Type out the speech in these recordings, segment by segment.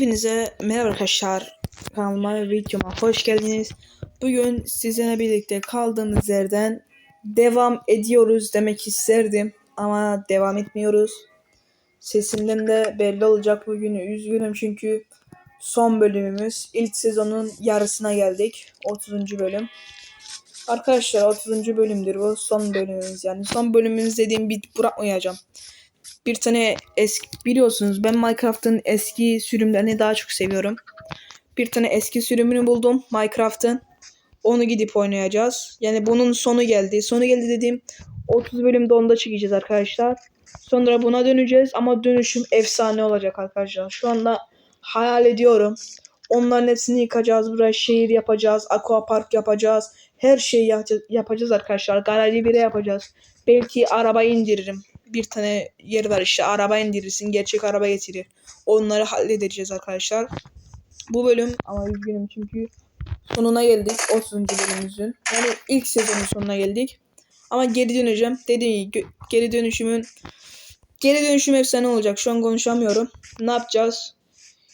Hepinize merhaba arkadaşlar. Kanalıma ve videoma hoş geldiniz. Bugün sizinle birlikte kaldığımız yerden devam ediyoruz demek isterdim. Ama devam etmiyoruz. Sesimden de belli olacak bugün. Üzgünüm çünkü son bölümümüz. ilk sezonun yarısına geldik. 30. bölüm. Arkadaşlar 30. bölümdür bu. Son bölümümüz yani. Son bölümümüz dediğim bir bırakmayacağım bir tane eski biliyorsunuz ben Minecraft'ın eski sürümlerini daha çok seviyorum. Bir tane eski sürümünü buldum Minecraft'ın. Onu gidip oynayacağız. Yani bunun sonu geldi. Sonu geldi dediğim 30 bölümde onda çekeceğiz arkadaşlar. Sonra buna döneceğiz ama dönüşüm efsane olacak arkadaşlar. Şu anda hayal ediyorum. Onların hepsini yıkacağız. Buraya şehir yapacağız. Aqua park yapacağız. Her şeyi yapacağız, arkadaşlar. Garajı bile yapacağız. Belki araba indiririm bir tane yer var işte araba indirirsin gerçek araba getirir. Onları halledeceğiz arkadaşlar. Bu bölüm ama üzgünüm çünkü sonuna geldik 30. bölümümüzün. Yani ilk sezonun sonuna geldik. Ama geri döneceğim. Dediğim gibi geri dönüşümün geri dönüşüm efsane olacak. Şu an konuşamıyorum. Ne yapacağız?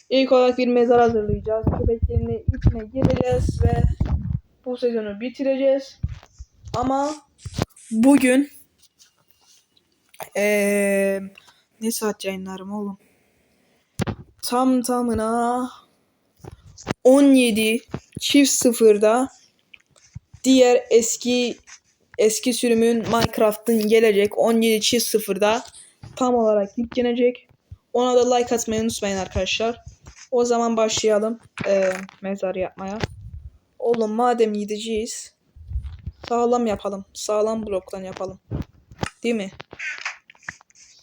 İlk olarak bir mezar hazırlayacağız. Köpeklerini içine gireceğiz ve bu sezonu bitireceğiz. Ama bugün ee, ne saat yayınlarım oğlum? Tam tamına 17 çift sıfırda diğer eski eski sürümün Minecraft'ın gelecek 17 çift sıfırda tam olarak yüklenecek. Ona da like atmayı unutmayın arkadaşlar. O zaman başlayalım ee, mezar yapmaya. Oğlum madem gideceğiz sağlam yapalım. Sağlam bloktan yapalım. Değil mi?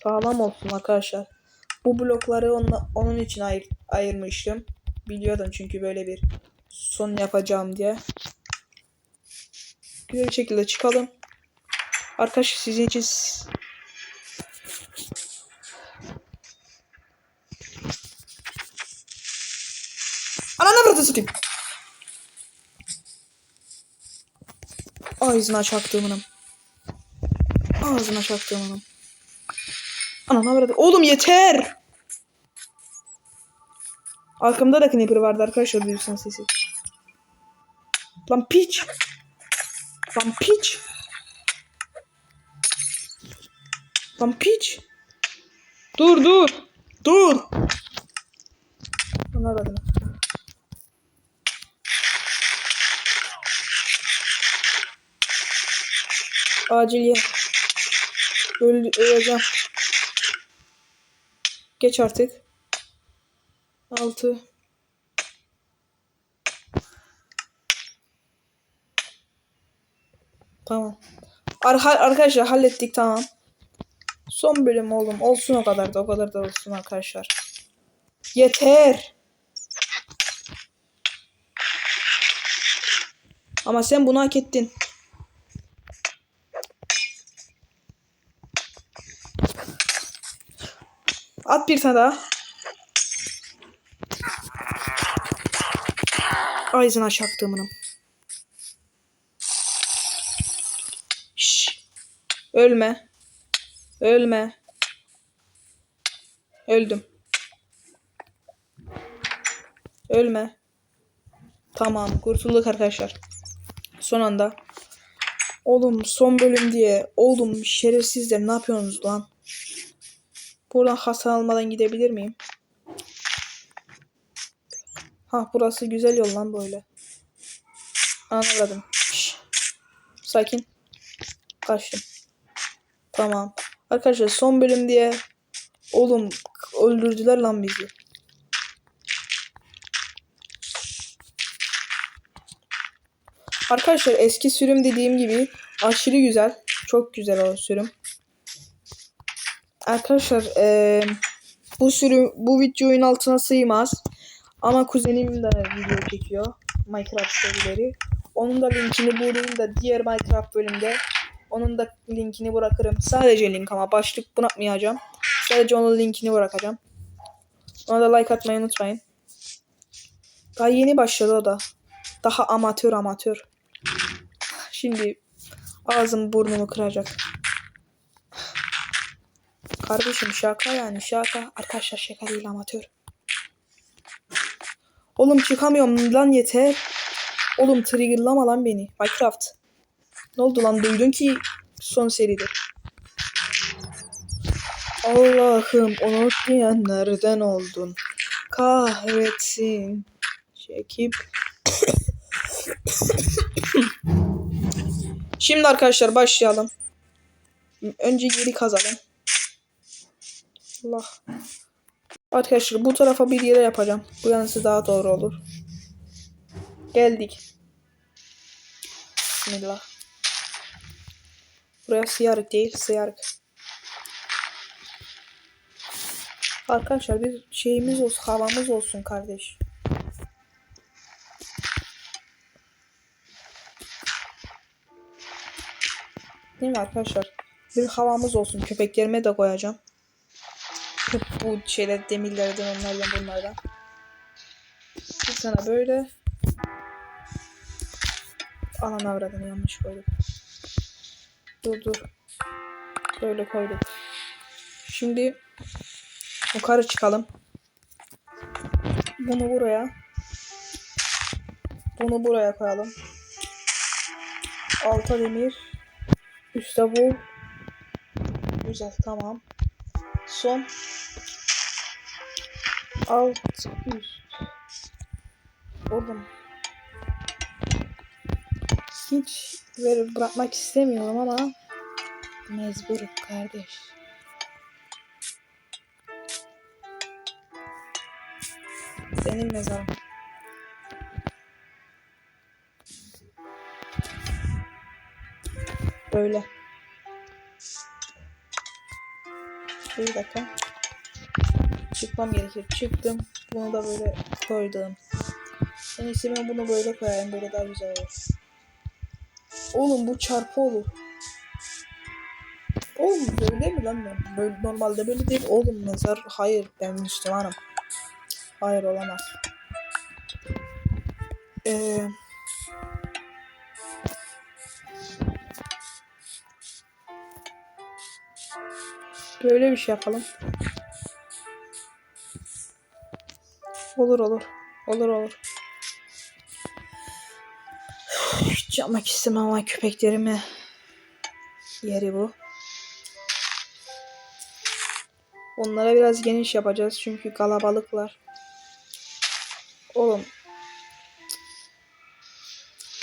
Sağlam olsun arkadaşlar. Bu blokları onla, onun için ayır, ayırmıştım. Biliyordum çünkü böyle bir son yapacağım diye. Güzel bir şekilde çıkalım. Arkadaşlar sizin için Ananı burada satayım. Ağzına çaktığımınım. Ağzına çaktığımınım. Anam avradı. Oğlum yeter. Arkamda da Creeper vardı arkadaşlar duyursan sesi. Lan piç. Lan piç. Lan piç. Dur dur. Dur. Lan avradı. Acil ye. Öldü, öleceğim. Geç artık. 6 Tamam. Ar arkadaşlar hallettik tamam. Son bölüm oğlum. Olsun o kadar da o kadar da olsun arkadaşlar. Yeter. Ama sen bunu hak ettin. At bir tane daha. Ağzına çaktığımın. Şş. Ölme. Ölme. Öldüm. Ölme. Tamam kurtulduk arkadaşlar. Son anda. Oğlum son bölüm diye. Oğlum şerefsizler ne yapıyorsunuz lan? Buradan hasar almadan gidebilir miyim? Ha burası güzel yol lan böyle. Anladım. Şş. Sakin. Kaçtım. Tamam. Arkadaşlar son bölüm diye oğlum öldürdüler lan bizi. Arkadaşlar eski sürüm dediğim gibi aşırı güzel. Çok güzel o sürüm. Arkadaşlar e, bu sürü bu videonun altına sığmaz. Ama kuzenim de video çekiyor. Minecraft serileri. Onun da linkini bulayım da diğer Minecraft bölümde onun da linkini bırakırım. Sadece link ama başlık bırakmayacağım. Sadece onun linkini bırakacağım. Ona da like atmayı unutmayın. Daha yeni başladı o da. Daha amatör amatör. Şimdi ağzım burnumu kıracak. Kardeşim şaka yani şaka. Arkadaşlar şaka değil amatör. Oğlum çıkamıyorum lan yeter. Oğlum triggerlama lan beni. Minecraft. Ne oldu lan duydun ki son seride. Allah'ım unutmayan nereden oldun? Kahretsin. Çekip. Şimdi arkadaşlar başlayalım. Önce geri kazalım. Allah. Arkadaşlar bu tarafa bir yere yapacağım. Bu yanısı daha doğru olur. Geldik. Bismillah. Buraya sıyarık değil, sıyarık. Arkadaşlar bir şeyimiz olsun, havamız olsun kardeş. Değil mi arkadaşlar? Bir havamız olsun. Köpeklerime de koyacağım. Hep bu şeyler demirlerden onlardan bunlardan. Bir sana böyle. Anan avradını yanlış koyduk. Dur dur. Böyle koyduk. Şimdi yukarı çıkalım. Bunu buraya. Bunu buraya koyalım. Alta demir. Üste bu. Güzel tamam. Son. Alt üst. Oğlum. Hiç böyle bırakmak istemiyorum ama mecburum kardeş. Benim mezarım. Böyle. Bir dakika. Çıkmam gerekir. Çıktım. Bunu da böyle koydum. En iyisi ben bunu böyle koyayım. Böyle daha güzel olur. Oğlum bu çarpı olur. Oğlum böyle mi lan? ben? Böyle, normalde böyle değil. Oğlum mezar. Hayır ben Müslümanım. Hayır olamaz. Eee... Böyle bir şey yapalım. Olur olur. Olur olur. Hiç istemem ama köpeklerimi yeri bu. Onlara biraz geniş yapacağız çünkü kalabalıklar. Oğlum.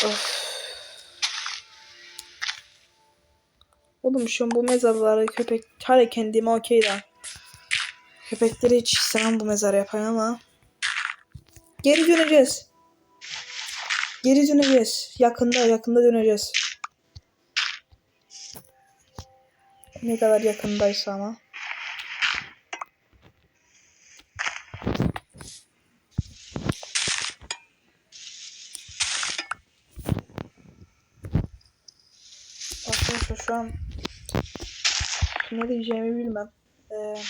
Of. Oğlum şu bu mezarları köpek hala kendime okey de. Köpekleri hiç istemem bu mezarı yapan ama. Geri döneceğiz. Geri döneceğiz. Yakında yakında döneceğiz. Ne kadar yakındaysa ama. Arkadaşlar şu an ne diyeceğimi bilmem. Ee,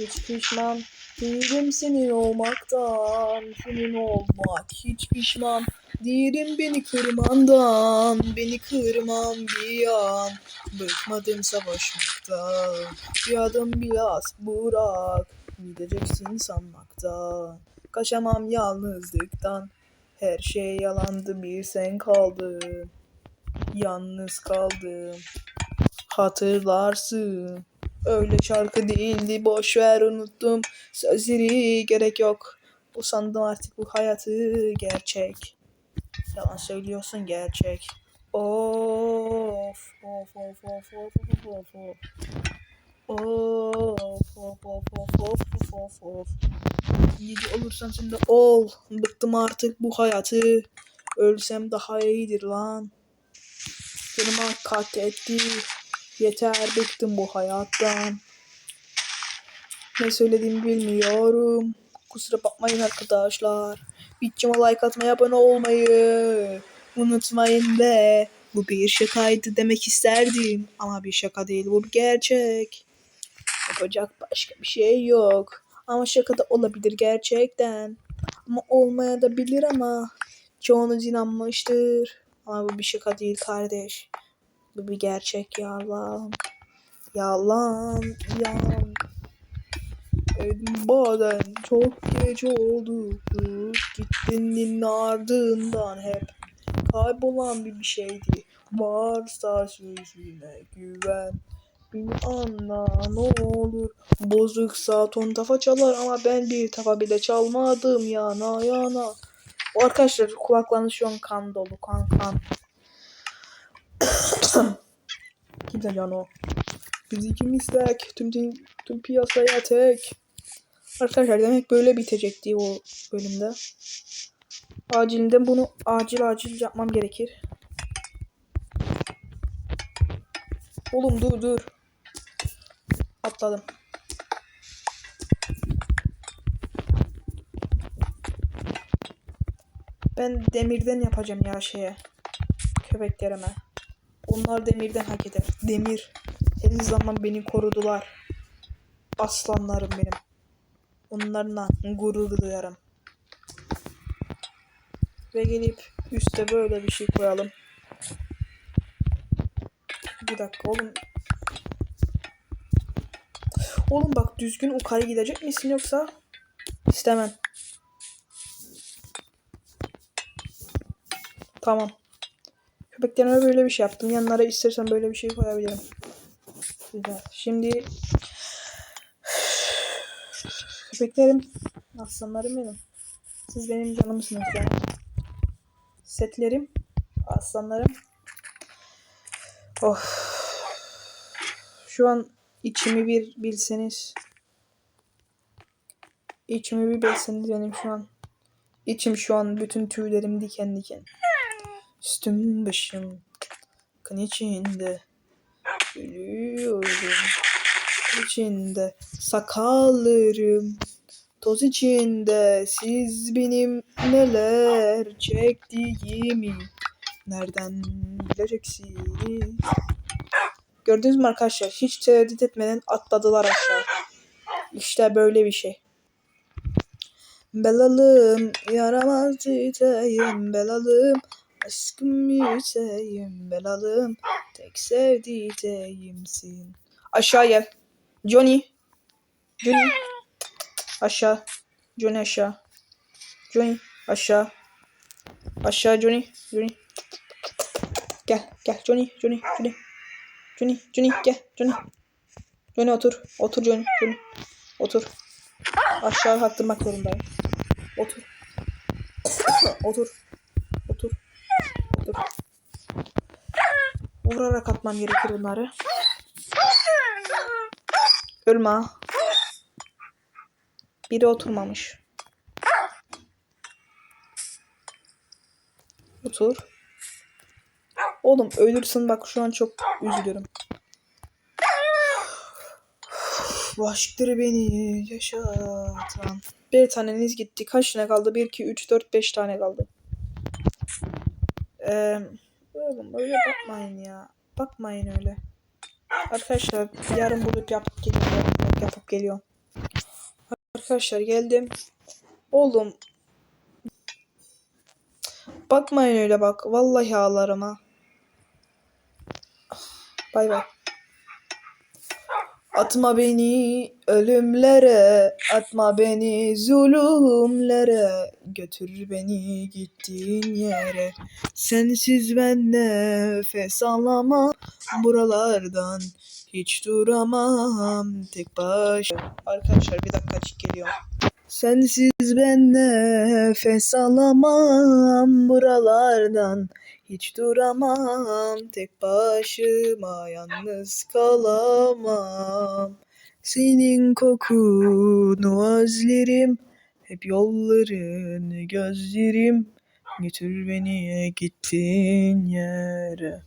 hiç pişman değilim senin olmaktan. Senin olmak hiç pişman değilim beni kırmandan. Beni kırmam bir an. Bıkmadım savaşmaktan. Bir adım biraz bırak. Gideceksin sanmaktan. Kaçamam yalnızlıktan. Her şey yalandı bir sen kaldın. Yalnız kaldım. Hatırlarsın. Öyle şarkı değildi boş ver unuttum. Sözleri gerek yok. Bu sandım artık bu hayatı gerçek. Yalan söylüyorsun gerçek. Of of of of of of of of. Of of of of of of of. Gece olursan sen de ol. Bıktım artık bu hayatı. Ölsem daha iyidir lan. Canıma katletti. Yeter bıktım bu hayattan. Ne söylediğimi bilmiyorum. Kusura bakmayın arkadaşlar. Videoma like atmayı, abone olmayı unutmayın be. Bu bir şakaydı demek isterdim. Ama bir şaka değil bu bir gerçek. Yapacak başka bir şey yok. Ama şaka da olabilir gerçekten. Ama olmaya da bilir ama çoğunuz inanmıştır. Ama bu bir şaka değil kardeş. Bu bir gerçek yalan. Yalan, yalan. bazen çok geç oldu. Gittin ardından hep kaybolan bir bir şeydi. Varsa sözüne güven. Beni anla ne olur. Bozuksa ton tafa çalar ama ben bir tafa bile çalmadım yana yana. O arkadaşlar kulaklarınız şu an kan dolu kan kan. Kimse can o. Biz ikimiz tek. Tüm, tüm, tüm piyasaya tek. Arkadaşlar demek böyle bitecekti o bölümde. Acilinden bunu acil acil yapmam gerekir. Oğlum dur dur. Atladım. Ben demirden yapacağım ya şeye. Köpeklerime. Onlar demirden hak eder. Demir. Her zaman beni korudular. Aslanlarım benim. Onlarla gurur duyarım. Ve gelip üste böyle bir şey koyalım. Bir dakika oğlum. Oğlum bak düzgün yukarı gidecek misin yoksa istemem. Tamam. Köpeklerime böyle bir şey yaptım. Yanlara istersen böyle bir şey koyabilirim. Güzel. Şimdi köpeklerim aslanlarım benim. Siz benim canımsınız yani. Setlerim aslanlarım. Oh. Şu an içimi bir bilseniz. İçimi bir bilseniz benim şu an. İçim şu an bütün tüylerim diken diken. Üstüm başım kan içinde ölüyorum. içinde sakallarım toz içinde siz benim neler çektiğimi nereden bileceksiniz? Gördünüz mü arkadaşlar? Hiç tereddüt etmeden atladılar aşağı. İşte böyle bir şey. Belalım yaramaz tüteyim belalım Aşkım yüzeyim belalım. Tek sevdiceğimsin. Aşağı gel. Johnny. Johnny. Aşağı. Johnny aşağı. Johnny aşağı. Aşağı Johnny Johnny. Gel gel. Johnny Johnny Johnny. Johnny Johnny gel. Johnny. Johnny otur. Otur Johnny Johnny. Otur. Aşağı attırmak zorundayım. Otur. Otur. Otur. Vurarak atmam gerekir bunları. Ölme. Biri oturmamış. Otur. Oğlum ölürsün bak şu an çok üzülürüm. Bu aşktır beni yaşatan. Bir taneniz gitti. Kaç tane kaldı? 1, 2, 3, 4, 5 tane kaldı. Oğlum öyle bakmayın ya. Bakmayın öyle. Arkadaşlar yarın bulup yapıp geliyorum. Yapıp geliyorum. Arkadaşlar geldim. Oğlum. Bakmayın öyle bak. Vallahi ağlarım ha. Bay bay. Atma beni ölümlere, atma beni zulümlere, götür beni gittiğin yere. Sensiz ben nefes alamam, buralardan hiç duramam tek baş. Arkadaşlar bir dakika çık geliyor. Sensiz ben nefes alamam, buralardan hiç duramam tek başıma yalnız kalamam. Senin kokunu özlerim, hep yollarını gözlerim. Götür beni gittiğin yere.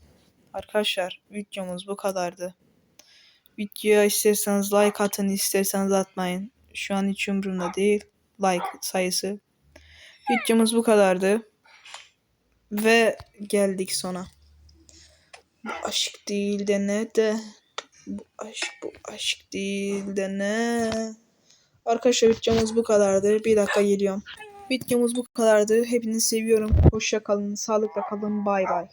Arkadaşlar videomuz bu kadardı. Videoya isterseniz like atın, isterseniz atmayın. Şu an hiç umurumda değil. Like sayısı. Videomuz bu kadardı. Ve geldik sona. Bu aşk değil de ne de. Bu aşk bu aşk değil de ne. Arkadaşlar videomuz bu kadardı. Bir dakika geliyorum. Videomuz bu kadardı. Hepinizi seviyorum. Hoşça kalın. Sağlıkla kalın. Bay bay.